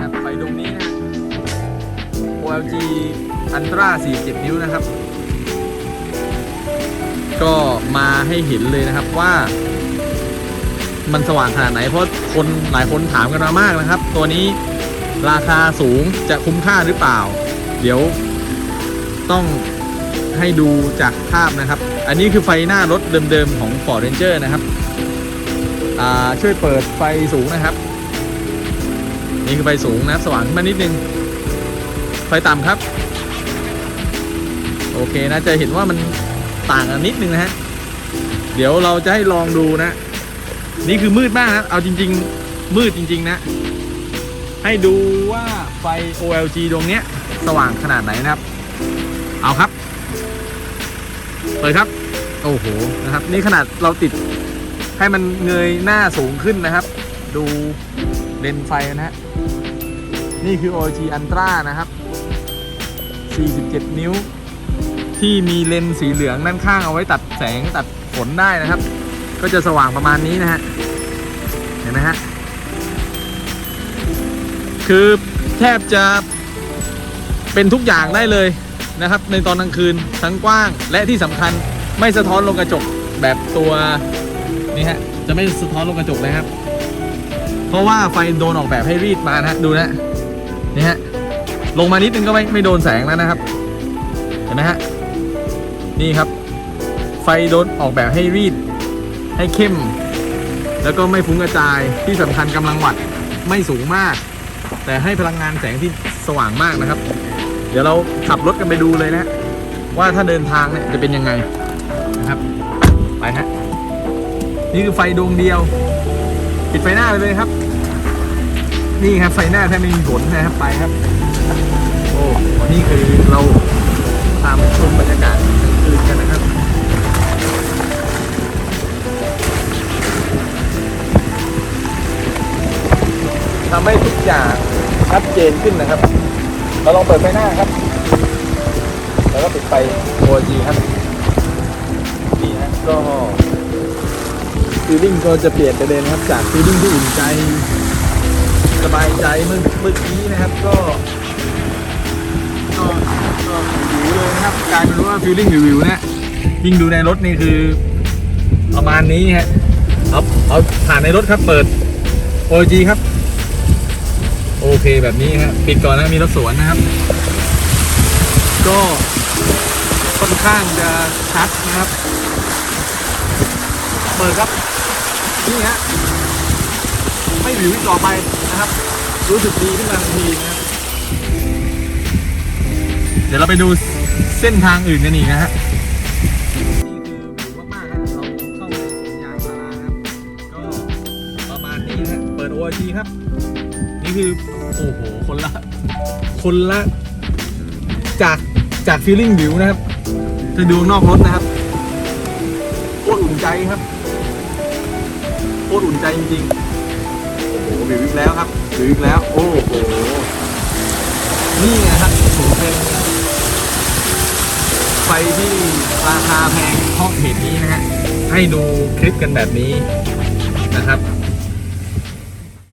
ครับไฟดวงนี้นะ OLG Ultra 47นิ้วนะครับ ก็มาให้เห็นเลยนะครับว่า มันสว่างขนาดไหน เพราะคนหลายคนถามกันมามากนะครับ ตัวนี้ราคาสูงจะคุ้มค่าหรือเปล่า เดี๋ยวต้องให้ดูจากภาพนะครับ อันนี้คือไฟหน้ารถเดิมๆของ Ford Ranger นะครับ ช่วยเปิดไฟสูงนะครับ นี่คือไฟสูงนะครับสว่างขึ้นมานิดนึง ไฟต่ำครับ โอเคนะจะเห็นว่ามันต่างกันนิดนึงนะฮะ เดี๋ยวเราจะให้ลองดูนะ นี่คือมืดมากนะเอาจริง ๆ มืดจริง ๆ นะ ให้ดูว่าไฟ OLG ดวงเนี้ย สว่างขนาดไหนนะครับ เอาครับ เปิดครับ โอ้โหนะครับ นี่ขนาดเราติดให้มันเงยหน้าสูงขึ้นนะครับ ดูเลนไฟนะฮะ นี่คือ OG Ultra นะครับ 47 นิ้ว ที่มีเลนส์สีเหลืองด้านข้างเอาไว้ตัดแสงตัดฝนได้นะครับ ก็จะสว่างประมาณนี้นะฮะ เห็นไหมฮะ คือแทบจะเป็นทุกอย่างได้เลยนะครับ ในตอนกลางคืนทั้งกว้างและที่สำคัญไม่สะท้อนลงกระจกแบบตัวนี่ฮะจะไม่สะท้อนลงกระจกเลยครับ เพราะว่าไฟโดนออกแบบให้รีดมานะฮะดูนะ นี่ฮะลงมานิดนึงก็ไม่ไม่โดนแสงแล้วนะครับ เห็นไหมฮะนี่ครับ ไฟโดนออกแบบให้รีดให้เข้ม แล้วก็ไม่ฟุ้งกระจายที่สำคัญกำลังวัตต์ไม่สูงมาก แต่ให้พลังงานแสงที่สว่างมากนะครับ เดี๋ยวเราขับรถกันไปดูเลยนะว่าถ้าเดินทางเนี่ยจะเป็นยังไงนะครับไปฮะนี่คือไฟดวงเดียว ปิดไฟหน้าไปเลยครับ นี่ครับไฟหน้าแทบไม่มีผลนะครับไปครับ โอ้นี่คือเราพามชมบรรยากาศคืนกันนะครับทำให้ทุกอย่างชัดเจนขึ้นนะครับ เราลองเปิดไฟหน้าครับ แล้วก็ปิดไฟ OG ครับนี่นะก็ฟีลลิ่งก็จะเปลี่ยนไปเลยนะครับ จากฟีลลิ่งที่อุ่นใจ สบายใจเมื่อเมื่อกี้นะครับก็ก็ก็วิวเลยนะครับกลายเป็นว่าฟีลลิ่งวิวๆนะยิ่งดูในรถนี่คือประมาณนี้ฮะเอาเอาผ่านในรถครับเปิด OG ครับ โอเคแบบนี้ฮะปิดก่อนนะมีรถสวนนะครับ ก็ค่อนข้างจะชัดนะครับ เปิดครับ นี่ฮะไม่หวิวอีกต่อไป นะครับ รู้สึกดีขึ้นมาทันทีนะครับ เดี๋ยวเราไปดูเส้นทางอื่นกันอีกนะฮะนี่คือวิวมากๆครับเราเข้าไปสวนยางพารานะครับก็ประมาณนี้นะเปิด ORG ครับ นี่คือ โอ้โห คนละ คนละ จาก จากฟีลลิ่งวิวนะครับจะดูนอกรถนะครับโคตรอุ่นใจครับโคตรอุ่นใจจริงๆโอ้โหวิวอีกแล้วครับวิวอีกแล้ว โอ้โห นี่ไงครับถึงเป็นไฟที่ราคาแพงเพราะเหตุนี้นะฮะ ให้ดูคลิปกันแบบนี้นะครับ